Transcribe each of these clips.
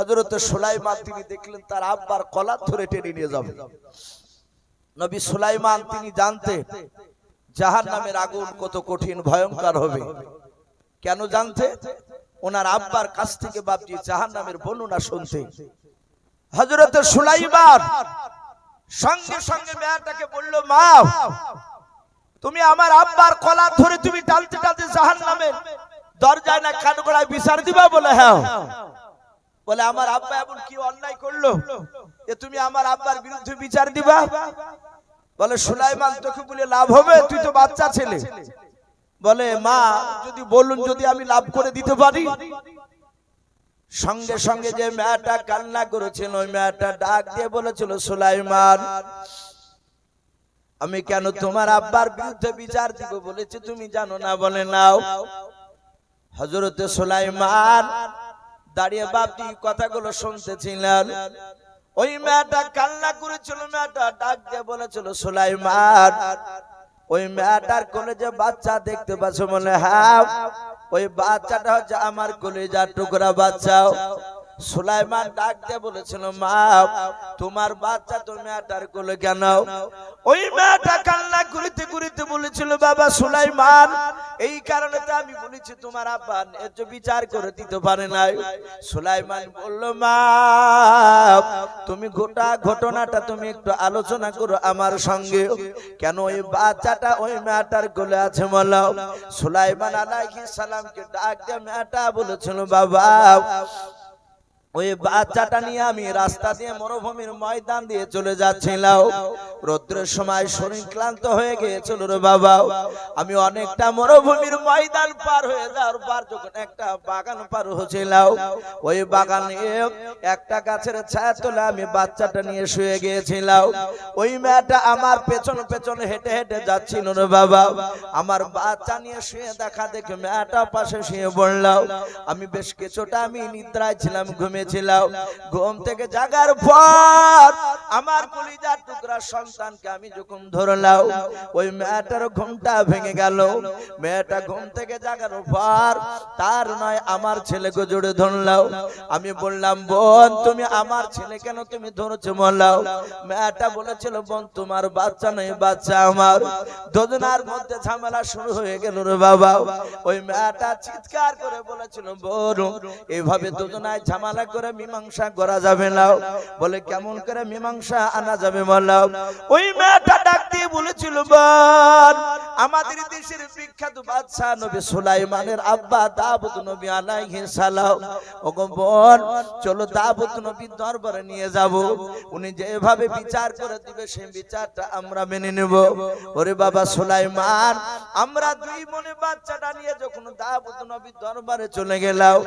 হজরত সুলাইমান, তিনি দেখলেন তার আব্বার কলার ধরে টেনে নিয়ে যাবে। নবী সুলাইমান, তিনি জানতে জাহান নামের আগুন কত কঠিন, ভয়ঙ্কর হবে। কেন জানতে? ওনার আব্বার কাছ থেকে বাপজি জাহান নামের বর্ণনা শুনতে। হজরত সুলাইমান সঙ্গে সঙ্গে মেয়েটাকে বলল, মা, তুমি আমার আব্বার কলার ধরে তুমি টালতে টালতে জাহান নামের দরজায় না কান গোড়ায় বিচার দিবা বলে? হ্যাঁ। বলে, আমার আব্বা এমন কি অন্যায় করল যে তুমি আমার আব্বার বিরুদ্ধে বিচার দিবা? বলে, সুলাইমান তোকে বলে লাভ হবে, তুই তো বাচ্চা ছেলে। বলে, মা, যদি বলুন, যদি আমি লাভ করে দিতে পারি? সঙ্গে সঙ্গে যে মেয়েটা কান্না করেছিল, ওই মেয়েটা ডাক দিয়ে বলেছিল, সুলাইমান, আমি কেন তোমার আব্বার বিরুদ্ধে বিচার দিব? বলেছি, তুমি জানো না, বলে নাও হজরতে সুলাইমান দাঁড়িয়ে বাপটি কথাগুলো শুনতেছিলেন। ওই মেয়েটা কান্না করেছিল, মেয়েটা ডাক দিয়ে বলেছিল, সুলাইমান, ওই মেয়েটার কোলে যে বাচ্চা দেখতে পাচ্ছ মনে হ্যাঁ ওই বাচ্চাটা হচ্ছে আমার কলেজার টুকরা বাচ্চা। সুলাইমান ডাক দিয়ে বলেছিল, মা, তোমার বাচ্চা তো মেয়েটার কোলে কেন? ওই মেয়েটা কান্না করিতে করিতে বলেছিল, বাবা সুলাইমান, এই কারণে তো আমি বলেছি তোমার আব্বা ন্যায্য বিচার করে দিতে পারে নাই। সুলাইমান বলল, মা, তুমি গোটা ঘটনাটা তুমি একটু আলোচনা করো আমার সঙ্গে। কেন ওই বাচ্চাটা ওই মেয়েটার কোলে আছে বলো? সুলাইমান আলাইহিস সালামকে ডাক দিয়ে মেয়েটা বলেছিল, বাবা ওই বাচ্চাটা নিয়ে আমি রাস্তা দিয়ে মরুভূমির ময়দান দিয়ে চলে যাচ্ছিলাম। রৌদ্রের সময় শরীর ক্লান্ত হয়ে গিয়েছিল রে বাবা। আমি অনেকটা মরুভূমির ময়দান পার হয়ে যাওয়ার পর যখন একটা বাগান পার হচ্ছিলাম ওই বাগানে একটা গাছের ছায়া তোলে আমি বাচ্চাটা নিয়ে শুয়ে গিয়েছিলাম। ওই মেয়েটা আমার পেছন পেছন হেঁটে হেঁটে যাচ্ছিল রে বাবা। আমার বাচ্চা নিয়ে শুয়ে দেখা দেখে মেয়েটা পাশে শুয়ে পড়লাম আমি বেশ কিছুটা আমি নিদ্রায় ছিলাম ঘুমিয়েছিলাম। ঘুম থেকে জাগার পর আমার কলিজার টুকরা সন্তানকে আমি যখন ধরলাম ওই মেয়েটার ঘুমটা ভেঙে গেল। মেয়েটা ঘুম থেকে জাগার পর তার নয় আমার ছেলেকে জোরে ধরলাম। আমি বললাম বোন তুমি আমার ছেলে কেন তুমি ধরেছো বললাম। মেয়েটা বলেছিল বোন তোমার বাচ্চা নয় বাচ্চা আমার। দুজনার মধ্যে ঝামেলা শুরু হয়ে গেল রে বাবা। ওই মেয়েটা চিৎকার করে বলেছিল বোন এইভাবে দুজনায় ঝামেলা করে মীমাংসা করা যাবে না। বলে কেমন করে মীমাংসা আনা যাবে বললাম ওই মেয়েটা ডাক দিয়ে বলেছিল, বোন, আমাদের দেশের বিখ্যাত বাদশাহ নবী সুলাইমানের আব্বা দাউদ নবী আলাইহিস সালাম। ওগো বোন, চলো দাউদ নবীর দরবারে নিয়ে যাব। উনি যেভাবে বিচার করে দিবে, সেই বিচারটা আমরা মেনে নেব। ওরে বাবা সুলাইমান, আমরা দুই মনে বাচ্চাটা নিয়ে যখন দাউদ নবীর দরবারে চলে গেলাম,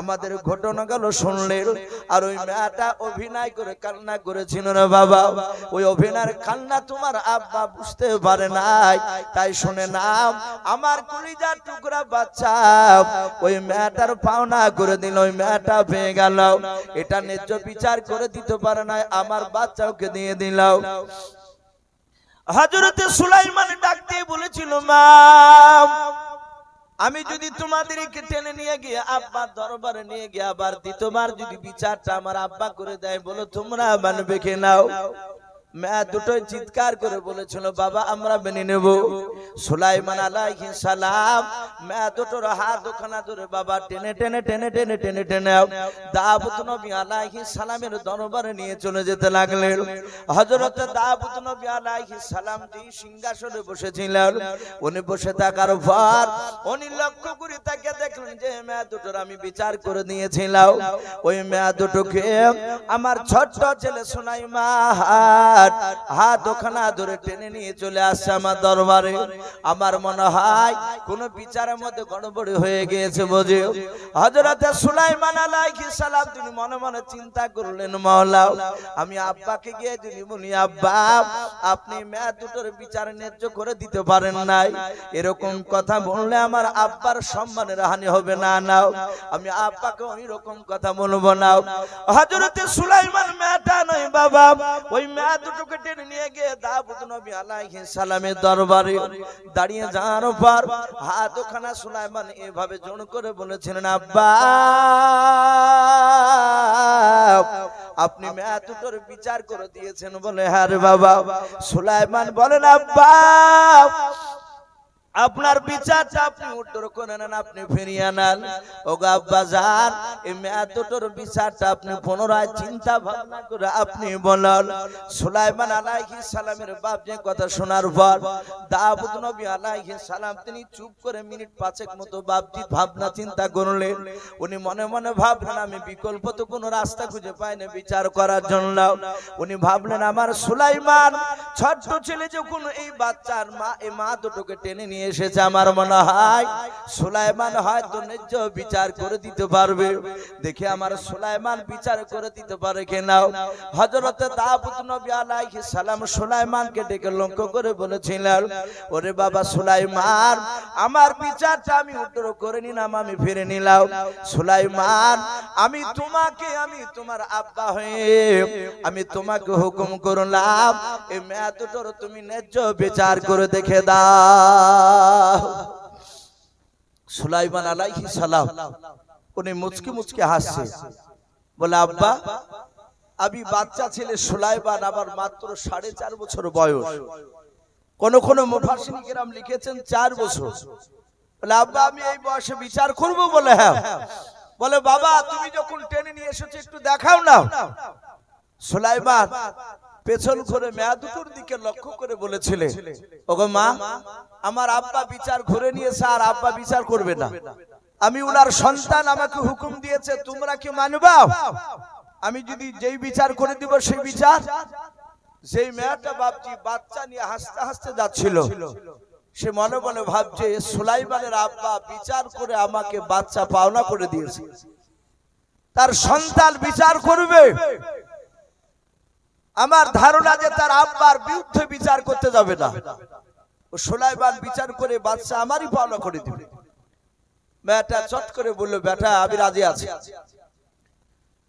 আমাদের ঘটনা গেল শুনলেন। আর ওই মেয়েটা অভিনয় করে কান্না করেছিল রে বাবা, ওই অভিনয়ের কান্না তোমার আব্বা বুঝতে পারে নাই। তাই শুনে নাম, আমার কলিজার টুকরা বাচ্চা, ওই মেয়েটার পাওনা করে দিল, ওই মেয়েটা পেয়ে গেল। এটা ন্যায্য বিচার করে দিতে পারে নাই, আমার বাচ্চাকে দিয়ে দিলাম হাজরতে সুলাইমান ডাক দিয়ে বলেছিল, মা আমি যদি তোমাদেরকে টেনে নিয়ে গিয়ে আব্বার দরবারে নিয়ে গিয়ে আবার দ্বিতীয়বার যদি বিচারটা আমার আব্বা করে দেয় বলো তোমরা মানবে কে নাও? মেয়া দুটোই চিৎকার করে বলেছিল, বাবা, আমরা মেনে নেব। সুলাইমান আলাইহিস সালাম মেয়া দুটোর হাত ওখানা ধরে, বাবা, টেনে টেনে টেনে টেনে টেনে টেনে দাউদ নবী আলাইহিস সালামের দরবারে নিয়ে চলে যেতে লাগলেন। হযরত দাউদ নবী আলাইহিস সালাম যে সিংহাসনে বসেছিলেন, উনি বসে থাকার পর উনি লক্ষ্য করে তাকে দেখলেন যে মেয়া দুটোর আমি বিচার করে দিয়েছিলাম ওই মেয়া দুটোকে আমার ছোট্ট ছেলে সুলাইমান হাত ওখানা ধরে টেনে নিয়ে চলে আসছে আমার দরবারে। আমার মনে হয় কোন বিচারের মধ্যে গড়বড়ি হয়ে গিয়েছে বুঝে। হযরতে সুলাইমান আলাইহিস সালাম, তিনি মনে মনে চিন্তা করলেন, মাওলা, আমি আব্বাকে গিয়ে যদি বলি, আব্বা, আপনি মেয়া দুটোর বিচার ন্যায্য করে দিতে পারেন নাই। এরকম কথা বললে আমার আব্বার সম্মানের হানি হবে না, নাও। আমি আব্বাকে ওই রকম কথা বলব না হজরতে সুলাইমান, মেয়েটা নয় বাবা, ওই মেয়া দুটোকে টেনে নিয়ে গিয়ে দাউদ নবী আলাইহিস সালামের দরবারে দাঁড়িয়ে যাওয়ার পর হাত ওখানা সুলাইমান এভাবে জোর করে বলেছিলেন, আব্বা, আপনি মেয়া দুটোর বিচার করে দিয়েছেন বলে হ্যাঁ বাবা। সুলাইমান বলেন, আব্বা আপনার বিচারটা আপনি উত্তর করে নেন, আপনি ফিরিয়ে নেন। ও গো আব্বা যান এই দুটোর বিচারটা আপনি পুনরায় চিন্তা ভাবনা করে আপনি বলেন, সুলাইমান আলাইহিস সালামের বাপ যে কথা শোনার পর দাউদ নবী আলাইহিস সালাম তিনি চুপ করে মিনিট পাঁচেক মতো বাপজি ভাবনা চিন্তা করলেন। উনি মনে মনে ভাবলেন, আমি বিকল্প তো কোনো রাস্তা খুঁজে পাই না বিচার করার জন্য। উনি ভাবলেন, আমার সুলাইমান, ছোট্ট ছেলে যখন এই বাচ্চার মা, এই মা দুটোকে টেনে নিয়ে এসেছে আমার মনে হয়। সুলাইমান হয়তো ন্যায্য বিচার করে দিতে পারবে। দেখে আমার সুলাইমান বিচার করে দিতে পারে কিনা। হযরত দাউদ নবী আলাইহিস সালাম সুলাইমানকে ডেকে লক্ষ্য করে বলেছিলেন, ওরে বাবা সুলাইমান, আমার বিচারটা আমি উত্তর করে নিলাম, আমি ফিরে নিলাম। সুলাইমান, আমি তোমাকে, আমি তোমার আব্বা হয়ে, আমি তোমাকে হুকুম করলাম এই মেয়া তুমি ন্যায্য বিচার করে দেখে দাও। সুলাইমান আলাইহিস সালাম, উনি মুচকি মুচকি হাসছে। বলে, আব্বা, আমি বাচ্চা ছেলে সুলাইমান, আমার মাত্র সাড়ে চার বছর বয়স। কোন কোন মুফাসিন কিরাম লিখেছেন চার বছর। বলে, আব্বা, আমি এই বয়সে বিচার করব? বলে হ্যাঁ। বলে, বাবা, তুমি যখন টেনে নিয়ে এসেছ, একটু দেখাও না। সুলাইমান পেছন করে মেয়া দুটোর দিকে লক্ষ্য করে বলেছিলে ওগো মা আমার আব্বা বিচার ঘুরে নিয়েছে আর আব্বা বিচার করবে না। আমি উনার সন্তান আমাকে হুকুম দিয়েছে তোমরা কি মানবা আমি যদি যেই বিচার করে দিব সেই বিচার যেই মেয়েটা বাপজি বাচ্চা নিয়ে হাসতে হাসতে যাচ্ছিল সে মনে মনে ভাবছে সুলাইমানের আব্বা বিচার করে আমাকে বাচ্চা পাওনা করে দিয়েছে। তার সন্তান বিচার করবে। আমার ধারণা যে তার আব্বার বিরুদ্ধে বিচার করতে যাবে না। ও সুলাইমান বিচার করে বাচ্চা আমারই পাওনা করে দিবে। মেয়েটা চট করে বলল, বেটা, আমি রাজি আছি।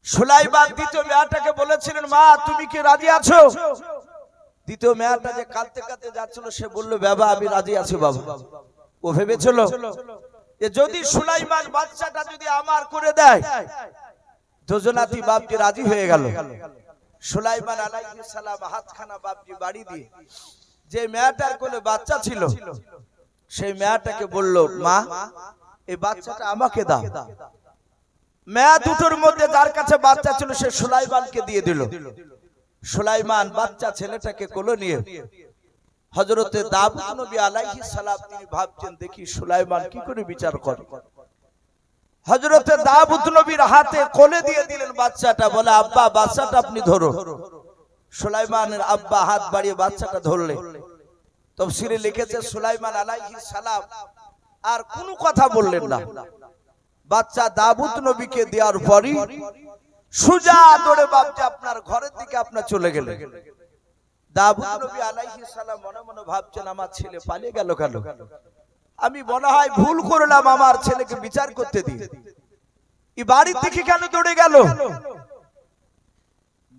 সুলাইমান দ্বিতীয় মেয়েটাকে বলেছিলেন, মা, তুমি কি রাজি আছো? দ্বিতীয় মেয়েটা যে কাঁদতে কাঁদতে যাচ্ছিল, সে বলল, বাবা, আমি রাজি আছি বাবা। ও ভেবেছিল যে যদি সুলাইমান বাচ্চাটা যদি আমার করে দেয়, দুজনাতি বাপজি রাজি হয়ে গেল। সুলাইমান আলাইহিস সালাম হাতখানা বাপজি বাড়ি দিয়ে যে মেয়েটার কোলে বাচ্চা ছিল, সেই মেয়েটাকে বলল, মা এই বাচ্চাটা আমাকে দাও। মেয়া দুটোর মধ্যে যার কাছে বাচ্চা ছিল, সে সুলাইমানকে দিয়ে দিল। সুলাইমান বাচ্চা ছেলেটাকে কোলে নিয়ে হজরতে দাউদ নবী আলাইহিস সালাম তিনি ভাবছেন, দেখি সুলাইমান কি করে বিচার করে? হজরতে দাউদ নবীর হাতে কোলে দিয়ে দিলেন বাচ্চাটা, বলে, আব্বা, বাচ্চাটা আপনি ধরো সুলাইমানের আব্বা হাত বাড়িয়ে বাচ্চাটা ধরলে। তফসিরে লিখেছে, সুলাইমান আলাইহিস সালাম আর কোনো কথা বললেন না। বাচ্চা দাবুত নবীকে দেওয়ার পরই সুজা দৌড়ে বাপজি আপনার ঘরের দিকে আপনার চলে গেলেন দাবুত নবী আলাইহিস সালাম মনে মনে ভাবছেন, আমার ছেলে পালিয়ে গেল কেন? আমি মনে হয় ভুল করলাম আমার ছেলেকে বিচার করতে দিই এই বাড়ির দিকে কেন দৌড়ে গেল?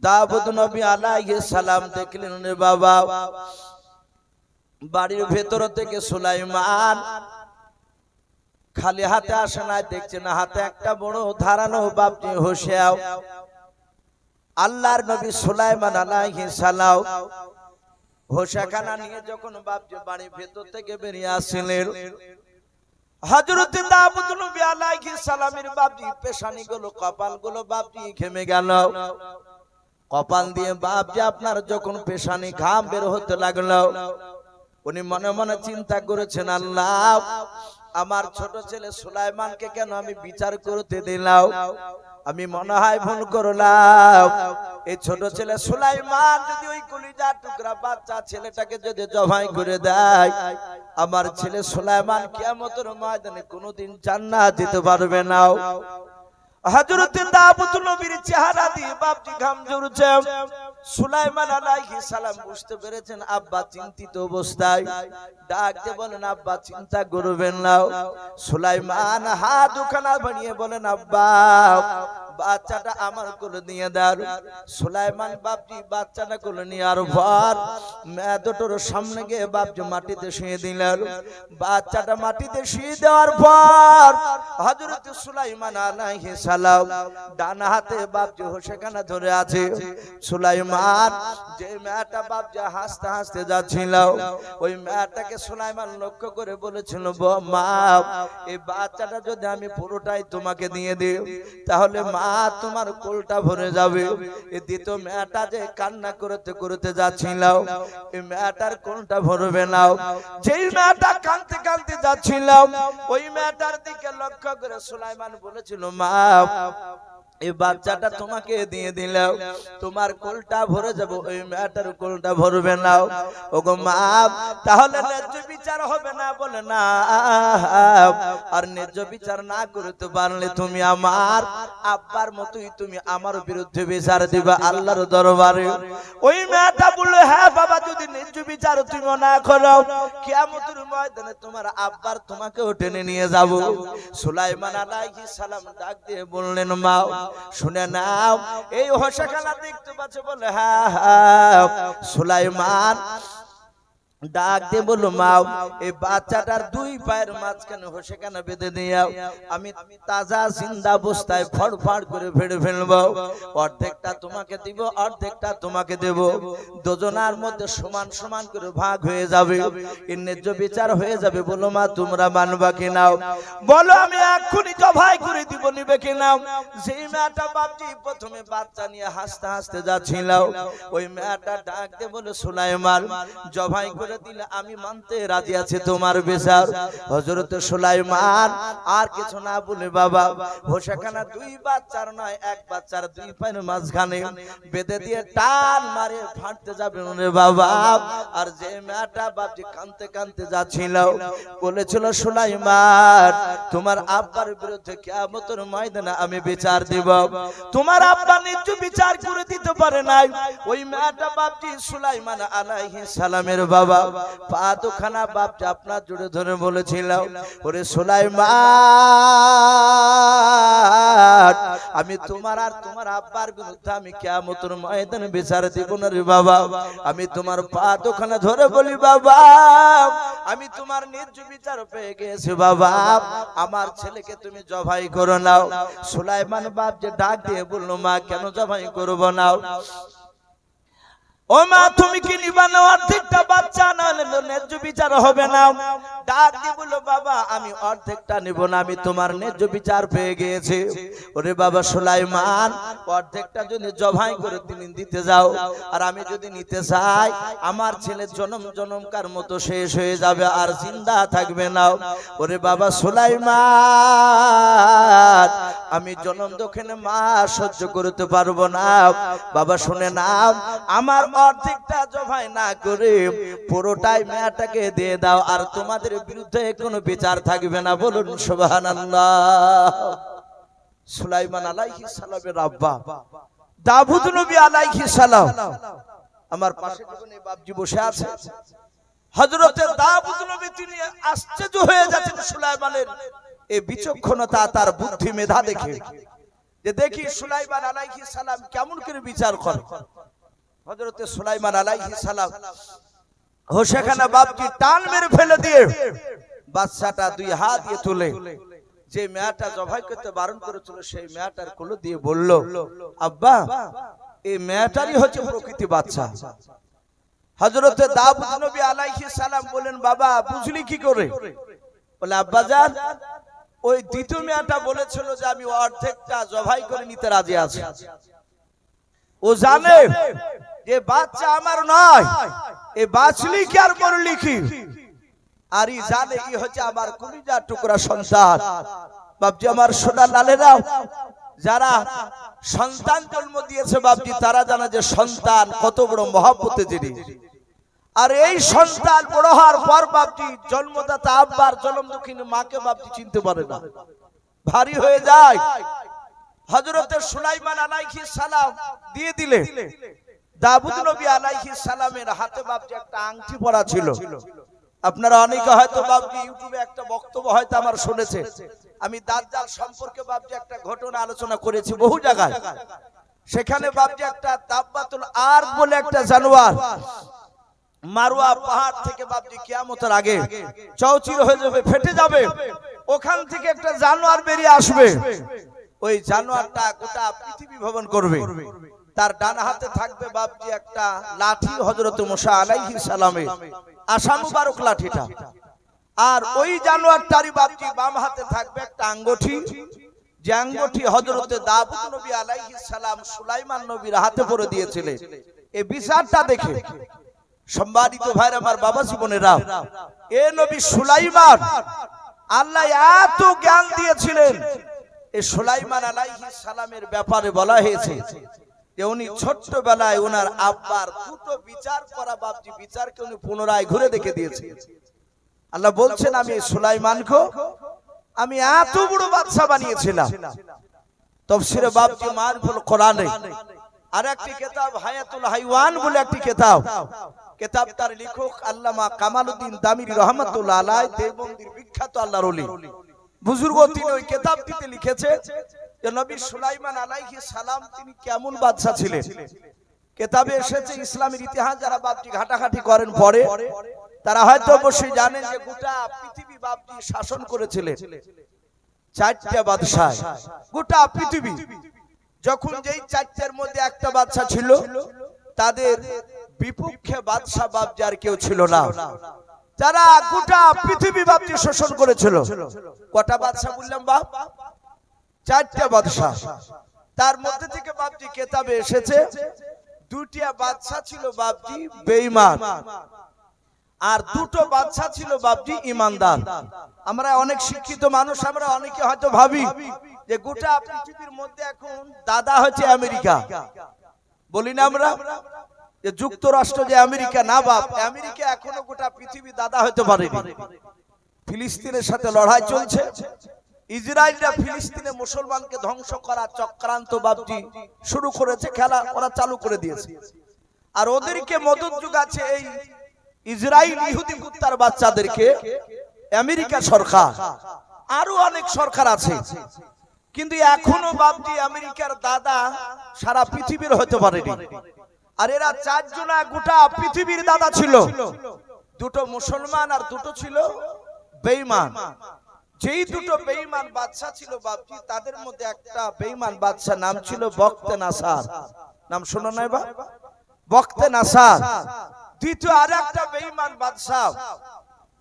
দাবুদ নবী আলাইহিস সালাম দেখলেন রে বাবা, বাড়ির ভেতর থেকে সুলাইমান খালি হাতে আসে না দেখছে না, হাতে একটা বড় ধারানো বাপজি হোসেও আল্লাহর নবী সুলাইমান আলাইহিস সালাম হোসাখানা নিয়ে যখন বাপজি বাড়ির ভেতর থেকে বেরিয়ে আসছিলেন হযরত দাউদ নবী আলাইহিস সালামের বাপজি পেশানি গুলো কপালগুলো বাপজি ঘেমে গেল। কপাল দিয়ে বাপজি আপনার যখন পেশানি ঘাম বের হতে লাগল। উনি মনে মনে চিন্তা করেছেন আল্লাহ আমার ছোট ছেলে সুলাইমানকে কেন আমি বিচার করতে দিলাম? আমি মনে হয় ভুল করলাম। এই ছোট ছেলে সুলাইমান যদি ওই কলিজার টুকরা বাচ্চা ছেলেটাকে যদি জবাই করে দেয়, আমার ছেলে সুলাইমান কিয়ামতের ময়দানে কোনোদিন জান্নাত দিতে পারবে না। হযরতে দাউদ নবীর চেহারা দিয়ে বাপজি ঘাম ঝরছে। সুলাইমান সালাম বুঝতে পেরেছেন, আব্বা চিন্তিত অবস্থায়। ডাক দিয়ে বলেন, আব্বা চিন্তা করবেন না। সুলাইমান দুখানা বানিয়ে বলেন, আব্বা, বাচ্চাটা আমার কোলে নিয়ে সুলাইমান বাচ্চাটা কোলে নেওয়ার পর মেয়ে দুটোর সামনে গিয়ে বাপজি মাটিতে শুয়ে দিলেন। বাচ্চাটা মাটিতে শুয়ে দেওয়ার পর হযরত সুলাইমান আলাইহিস সালাম ডান হাতে বাপজি হোসেখানা ধরে আছে। সুলাইমান যে মেয়েটা বাপজি হাসতে হাসতে যাচ্ছিল, ওই মেয়েটাকে সুলাইমান লক্ষ্য করে বলেছিল মা, এই বাচ্চাটা যদি আমি পুরোটাই তোমাকে দিয়ে দিই, তাহলে মা তোমার কোলটা ভরে যাবে। এই দ্বিতীয় মেয়েটা যে কান্না করতে করতে যাচ্ছিল, এই মেয়েটার কোলটা ভরবে না। যেই মেয়েটা কাঁদতে কাঁদতে যাচ্ছিল, ওই মেয়েটার দিকে লক্ষ্য করে সুলাইমান বলেছিল, মা এই বাচ্চাটা তোমাকে দিয়ে দিলাম তোমার কোলটা ভরে যাব, ওই মেয়েটার কোলটা ভরবে না। ওগো মা, তাহলে ন্যায্য বিচার হবে না বলে না। আর ন্যায্য বিচার না করতে পারলে তুমি আমার আব্বার মতোই তুমি আমার বিরুদ্ধে বিচার দিবা আল্লাহর দরবারে। ওই মেয়েটা বলল হ্যাঁ বাবা, যদি ন্যায্য বিচার তুমি না করো, কিয়ামতের ময়দানে তোমার আব্বার তোমাকেও টেনে নিয়ে যাব। সুলাইমান আলাইহিস সালাম ডাক দিয়ে বললেন, মা শুনে নাও। এই হোসাখানা দেখতে পাচ্ছে বলে হা হ্যাঁ। সুলাইমান ডাক দিয়ে বলল মা এই বাচ্চাটার দুই পায়ের মাঝখানে হোসেখানা বেঁধে দিয়াও আমি তাজা জিন্দা অবস্থায় ফড় ফড় করে ফেড়ে ফেলব। অর্ধেকটা তোমাকে দিব অর্ধেকটা তোমাকে দেব। দুজনার মধ্যে সমান সমান করে ভাগ হয়ে যাবে। এর ন্যায্য বিচার হয়ে যাবে বলো মা তোমরা মানবা কি নাও? বলো আমি এক্ষুনি জবাই করে দিব নিবে কি নাও? যেই মেয়েটা বাপজি প্রথমে বাচ্চা নিয়ে হাসতে হাসতে যাচ্ছিল ওই মেয়েটা ডাক দিয়ে বলে সুলাইমান জবাই করে দিলে আমি মানতে রাজি আছি তোমার বিচার। সুলাইমান, আর কিছু না বলে বাবা দুই বাচ্চার নয়, এক বাচ্চার দুই মাঝখানে বেঁধে দিয়ে টান মারে যাবে বাবা। আর যে মেয়েটা কানতে কানতে যাচ্ছিল, বলেছিল, সুলাইমান, তোমার আব্বার বিরুদ্ধে কিয়ামতের ময়দানে আমি বিচার দিব। তোমার আব্বা নিজ বিচার করে দিতে পারে নাই। ওই মেয়েটা বাপজি সুলাইমান আলাইহিস সালামের বাবা। পা দুখানা বাপজি আপনার জুড়ে ধরে বলেছিল, ওরে সুলাইমান, আমি তোমার আর তোমার আব্বার বিরুদ্ধে আমি কিয়ামতের ময়দানে বিচার দিব না রে বাবা। আমি তোমার পা দুখানা ধরে বলি, বাবা, আমি তোমার নিজ বিচার পেয়ে গেছি, বাবা। আমার ছেলেকে তুমি জবাই করো নাও। সুলাইমান বাপ যে ডাক দিয়ে বলল, মা, কেন জবাই করব নাও? ও তুমি কি নিবা না অর্ধেকটা বাচ্চা? না ন্যায্য বিচার হবে না। ডাক দিয়ে বাবা, আমি অর্ধেকটা নিব না, আমি তোমার ন্যায্য বিচার পেয়ে গিয়েছি। ওরে বাবা অর্ধেকটা যদি করে তুমি দিতে যাও, আর আমি যদি নিতে চাই, আমার ছেলে জনম জনমকার মতো শেষ হয়ে যাবে, আর জিন্দা থাকবে না। ওরে বাবা সুলাইমান, আমি জনম দক্ষিণে মা সহ্য করতে পারব না। বাবা, শুনে নাও, আমার অর্ধেকটা জবাই না করে পুরোটাই মেয়েটাকে দিয়ে দাও, আর তোমাদের বিরুদ্ধে বিচার থাকবে না, বলুন সুলাইমান আলাইহিস সালামের আব্বা নবী আলাইহিস সালাম। আমার পাশে যখন এই বাপজি বসে আছে। নবী তিনি আশ্চর্য হয়ে যাচ্ছেন সুলাইমানের এই বিচক্ষণতা, তার বুদ্ধি মেধা দেখে। যে দেখি সুলাইমান আলাইহিস সালাম কেমন করে বিচার করে। হযরতে সুলাইমান আলাইহিস সালাম। হোসেখানা বাপজি টান মেরে ফেলে দিয়ে বাচ্চাটা দুই হাত দিয়ে তুলে। যে মেয়াটা জবাই করতে বারণ করেছিল সেই মেয়াটার কোলে দিয়ে বলল আব্বা এই মেয়াটারই হচ্ছে প্রকৃতি বাচ্চা। হযরতে দাউদ নবী আলাইহিস সালাম বলেন বাবা বুঝলি কি করে? বলে আব্বা জান ওই দ্বিতীয় মেয়াটা বলেছিল যে আমি অর্ধেকটা জবাই করে নিতে রাজি আছি। ও জানে যে বাচ্চা আমার নয়, এ বাঁচলি কি আর মরলি কি আর ই জানে ই হচ্ছে আমার কলিজা টুকরা সন্তান। বাপজি, আমার সোনা লালেরা যারা সন্তান জন্ম দিয়েছে, বাপজি, তারা জানে যে সন্তান কত বড় মহাব্বতে জিনিস। আর এই সন্তান বড় হওয়ার পর বাপজি, জন্মদাতা আব্বার জন্ম দক্ষিণ মাকে বাপজি চিনতে পারে না। ভারী হয়ে যায়। হজরতের সুলাইমান আলাইহি সালাম দিয়ে দিলে। দাবুদ নবী আলাইহি সালামের হাতে বাপজি একটা আংটি পরা ছিল। আপনারা অনেকে হয়তো বাবজি ইউটিউবে একটা বক্তব্য হয়তো আমার শুনেছে। আমি দাজ্জাল সম্পর্কে বাবজি একটা ঘটনা আলোচনা করেছি বহু জায়গায়। সেখানে বাবজি একটা দাব্বাতুল আর বলে একটা জানোয়ার মারুয়া পাহাড় থেকে বাবজি কিয়ামতের আগে চৌচির হয়ে যাবে ফেটে যাবে। ওখান থেকে একটা জানোয়ার বেরিয়ে আসবে। ওই জানোয়ারটা গোটা পৃথিবী ভবন করবে। তার ডান হাতে থাকবে বাবজি একটা লাঠি হজরত মুসা আলাইহিস সালামের। আশা মুবারক লাঠিটা। আর ওই জানোয়ারটারই বাপজি বাম হাতে থাকবে একটা আঙ্গুঠি। যে আঙ্গুঠি হজরতে দাউদ নবী আলাইহিস সালাম সুলাইমান নবীর হাতে পরে দিয়েছিলেন। এই বিচারটা দেখে সম্মানিত ভাইর আমার বাবা জীবনেরা, এ নবী সুলাইমান আল্লাহ এত জ্ঞান দিয়েছিলেন। এ সুলাইমান আলাইহিস সালামের ব্যাপারে বলা হয়েছে উনি ছোট্টবেলায় ওনার আব্বার দুটো বিচার করা বাপজি বিচারকে উনি পুনরায় ঘুরে দেখে দিয়েছে আল্লাহ বলছেন, আমি সুলাইমানকে আমি এত বড় বাদশা বানিয়েছিলাম। তফসিরে বাপজি মারফুল কোরআনে আর একটি কিতাব, হায়াতুল হাইওয়ান বলে একটি কিতাব। কিতাব তার লেখক আল্লামা কামালউদ্দিন দামিরি রহমাতুল্লাহ আলাইহি দেওবন্দির বিখ্যাত আল্লাহর ওলি। বুজুর্গ তিনি ওই কিতাবটিতে লিখেছে নবী সুলাইমান আলাইহিস সালাম তিনি কেমন বাদশা ছিলেন? কেতাবে এসেছে ইসলামের ইতিহাস যারা বাপটি ঘাটাঘাটি করেন পরে তারা হয়তো অবশ্যই জানেন যে গোটা পৃথিবী বাপটি শাসন করেছিলেন। চারটা বাদশাহ গোটা পৃথিবী। যখন যেই চারটার মধ্যে একটা বাদশা ছিল তাদের বিপক্ষে বাদশা বাপজি আর কেউ ছিল না। যারা গোটা পৃথিবী বাপটি শোষণ করেছিল। কটা বাদশা বললাম বাপ? চারটা বাদশা তার মধ্যে থেকে বাপজি কেতাবে এসেছে। দুটিয়া বাদশা ছিল বাপজি বেঈমান। আর দুটো বাচ্চা ছিল বাপজি ইমানদার আমরা অনেক শিক্ষিত মানুষ, আমরা অনেকে হয়তো ভাবি যে গোটা পৃথিবীর মধ্যে এখন দাদা হচ্ছে আমেরিকা। বলি না আমরা যে যুক্তরাষ্ট্র যে আমেরিকা, না বাপ, আমেরিকা এখনও গোটা পৃথিবী দাদা হতে পারে ফিলিস্তিনের সাথে লড়াই চলছে। ইসরায়েলরা ফিলিস্তিনে মুসলমানকে ধ্বংস করা চক্রান্ত বাপজি শুরু করেছে, খেলা ওরা চালু করে দিয়েছে। আর ওদেরকে মদত যোগাচ্ছে এই ইসরায়েল ইহুদি কুত্তার বাচ্চাদেরকে, আমেরিকা সরকার। আরও অনেক সরকার আছে। কিন্তু এখনও বাপজি আমেরিকার দাদা সারা পৃথিবীর হতে পারেনি। আর এরা চারজনা গোটা পৃথিবীর দাদা ছিল। দুটো মুসলমান আর দুটো ছিল বেঈমান। যেই দুটো বেঈমান বাদশা ছিল বাপজি তাদের মধ্যে একটা বেঈমান বাদশা নাম ছিল বক্তে নাসার। নাম শোনো নাই বা? বক্তে নাসার। দ্বিতীয় আর একটা বেঈমান বাদশাহ।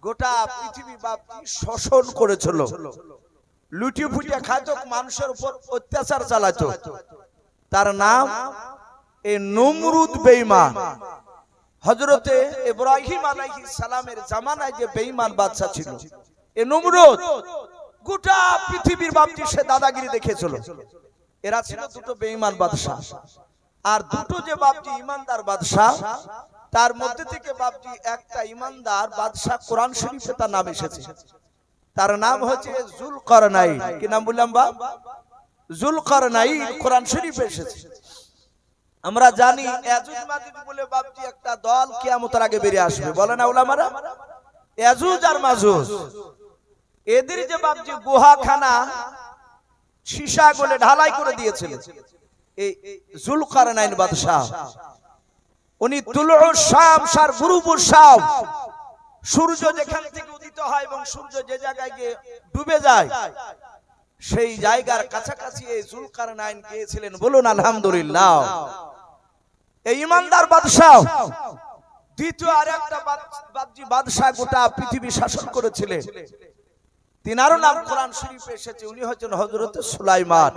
গোটা পৃথিবী বাপজি শোষণ করেছিল। লুটি ফুটিয়া খাইত মানুষের উপর অত্যাচার চালাতো। তার নাম এ নমরুদ বেঈমান। হজরতে ইব্রাহিম আলাইহিস সালামের জামানায় যে বেঈমান বাদশা ছিল। এ নমরুদ, গোটা পৃথিবীর বাপটি সে দাদাগিরি দেখে দেখেছিল এরা ছিল দুটো বেঈমান বাদশা আর দুটো যে বাপটি ইমানদার বাদশা তার মধ্যে থেকে বাপটি একটা ইমানদার বাদশাহ কোরআন শরীফে তার নাম এসেছে। তার নাম হচ্ছে জুলকারনাই কি নাম বললাম বাপ? জুলকারনাই কোরআন শরীফে এসেছে। আমরা জানি বলে বাপটি একটা দল কিয়ামতের আগে বেরিয়ে আসবে। বলে না ওলামারা ইয়াজুজ আর মাজুজ এদের যে বাপজি গুহাখানা, সীসা গলে ঢালাই করে দিয়েছিলেন এই জুলকারনাইন বাদশাহ, উনি তুলুর সার গুরুপুর শাম। সূর্য যেখান থেকে উদিত হয় এবং সূর্য যে জায়গায় গিয়ে ডুবে যায়, সেই জায়গার কাছাকাছি এই জুলকার নাইন গিয়েছিলেন বলুন আলহামদুলিল্লাহ। এই ইমানদার বাদশাহ, দ্বিতীয় আর একটা বাদশাহ গোটা পৃথিবী শাসন করেছিলেন। তিনারও নাম কোরআন শরীফে এসেছে উনি হচ্ছেন হজরত সুলাইমান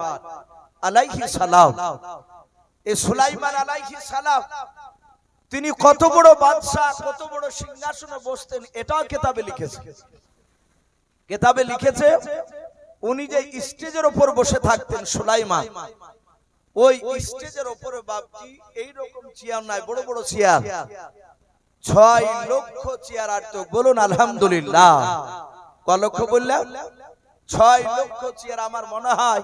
আলাইহি সালাম। এই সুলাইমান আলাইহি সালাম তিনি কত বড় বাদশাহ কত বড় সিংহাসনে বসতেন এটাও কেতাবে লিখেছে। কেতাবে লিখেছে উনি যে স্টেজের উপর বসে থাকতেন সুলাইমান ওই স্টেজের উপরে বাপজি এইরকম চেয়ার নাই বড় বড় চেয়ার। ছয় লক্ষ চেয়ার আর তো বলুন আলহামদুলিল্লাহ। ক লক্ষ বললাম ছয় লক্ষ চেয়ার আমার মনে হয়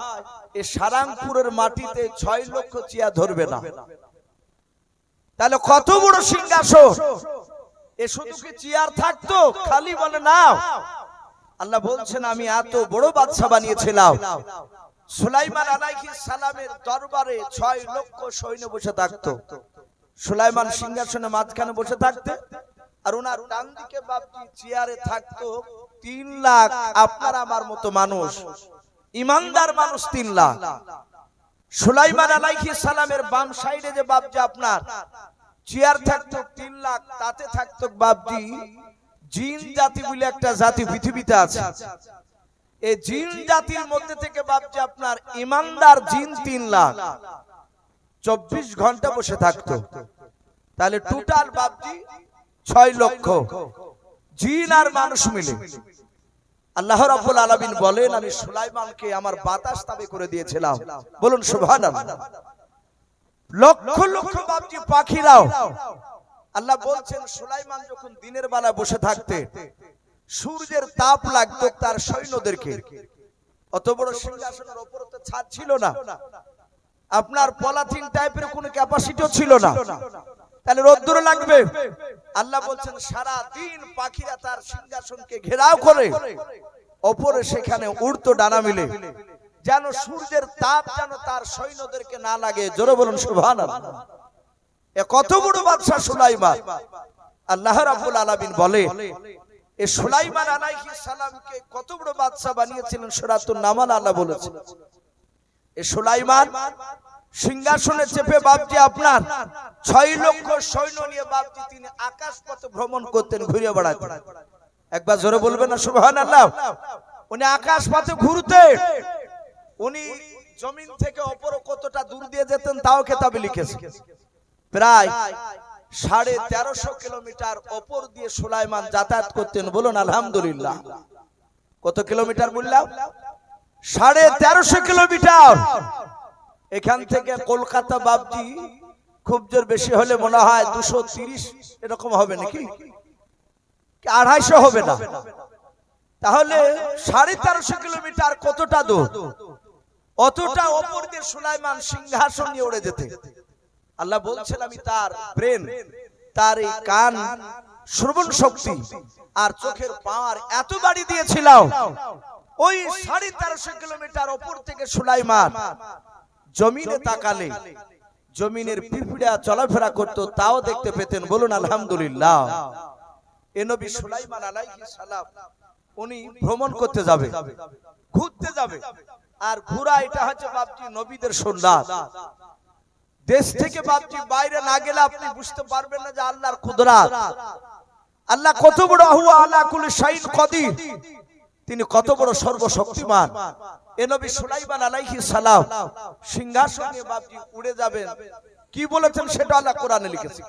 এই সারাংপুরের মাটিতে ছয় লক্ষ চেয়ার ধরবে না। তাহলে কত বড় সিংহাসন? এ শুধু কি চেয়ার থাকতো? খালি বলে, না। আল্লাহ বলছেন, আমি এত বড় বাদশা বানিয়েছিলাম। সুলাইমান আলাইহিস সালামের দরবারে ছয় লক্ষ সৈন্য বসে থাকতো। সুলাইমান সিংহাসনে মাঝখানে বসে থাকতে আর ওনার ডান দিকে বাপজি চেয়ারে থাকতো। তিন লাখ আপনার আমার মতো মানুষ। ইমানদার মানুষ তিন লাখ। সুলাইমান আলাইহিস সালামের বাম সাইডে যে বাপজি আপনার, চেয়ার থাকতো তিন লাখ, তাতে থাকতো বাপজি জিন জাতি বলে একটা জাতি পৃথিবীতে আছে। এই জিন জাতির মধ্যে থেকে বাপজি আপনার ইমানদার জিন তিন লাখ। চব্বিশ ঘণ্টা বসে থাকতো। তাহলে টোটাল বাপজি ছয় লক্ষ। জিন আর মানুষ মিলে। আল্লাহ রাব্বুল আলামিন বলেন, আমি সুলাইমানকে আমার বাতাস তাবে করে দিয়েছিলাম। বলুন, সুবহানাল্লাহ। লক্ষ লক্ষ বাপজি পাখিরাও, আল্লাহ বলছেন, সুলাইমান যখন দিনের বেলা বসে থাকতে সূর্যের তাপ লাগতো তার সৈন্যদেরকে। অত বড় সিংহাসনের ওপর তো ছাদ ছিল না। আপনার পলাথিন টাইপের কোনো ক্যাপাসিটিও ছিল না। তাহলে রোদ্দুর লাগবে। আল্লাহ বলছেন সারা দিন পাখিরা তার সিংহাসনকে ঘেরাও করে, ওপরে সেখানে উড়তো ডানা মিলে। যেন সূর্যের তাপ যেন তার সৈন্যদেরকে না লাগে। জোরে বলুন, সুবহানাল্লাহ। এ কত বড় বাদশা সুলাইমান। আল্লাহ রাব্বুল আলামিন বলে, এ সুলাইমান আলাইহিস সালামকে কত বড় বাদশা বানিয়েছিলেন, সূরাতুন নামাল আল্লাহ বলেছেন। এ সুলাইমান সিংহাসনে চেপে বাপজি আপনার। ছয় লক্ষ সৈন্য নিয়ে বাপজি তিনি আকাশ পথে ভ্রমণ করতেন ঘুরে বেড়াতেন। একবার জোরে বলবেন না সুবহানাল্লাহ। উনি আকাশ পথে ঘুরতেন উনি জমিন থেকে অপর কতটা দূর দিয়ে যেতেন তাও কেতাবে লিখেছে। প্রায় সাড়ে তেরোশো কিলোমিটার ওপর দিয়ে সুলাইমান যাতায়াত করতেন বলুন আলহামদুলিল্লাহ। কত কিলোমিটার বললাম? সাড়ে তেরোশো কিলোমিটার। এখান থেকে কলকাতা বাবজি খুব জোর বেশি হলে মনে হয় দুশো তিরিশ এরকম হবে নাকি? আড়াইশো হবে না। তাহলে সাড়ে তেরোশো কিলোমিটার কতটা দূর? অতটা ওপর দিয়ে সুলাইমান সিংহাসন নিয়ে উড়ে যেতে। আল্লাহ বলছেন, আমি তার ব্রেন, তার এই কান, শ্রবণ শক্তি আর চোখের পাওয়ার এত বাড়ি দিয়েছিলাম। ওই সাড়ে তেরোশো কিলোমিটার ওপর থেকে সুলাইমান জমিনে তাকালে, জমিনের পিঁপড়া চলাফেরা করতো, তাও দেখতে পেতেন, বলুন আলহামদুলিল্লাহ। এ নবী সুলাইমান আলাইহিস সালাম, উনি ভ্রমণ করতে যাবে, ঘুরতে যাবে, আর ঘোরা এটা হচ্ছে বাপজি নবীদের সন্ন্যাস। দেশ থেকে বাপজি বাইরে না গেলে আপনি বুঝতে পারবেন না যে আল্লাহর কুদরাত। আল্লাহ কত বড় হুয়া আল্লাহ কুল শাইন কদির। তিনি কত বড় সর্বশক্তিমান। এ সুলাইমান আলাইহিস সালাম সিংহাসনে বাপজি উড়ে যাবেন। কি বলেছেন সেটা আল্লাহ কোরআনে লিখেছে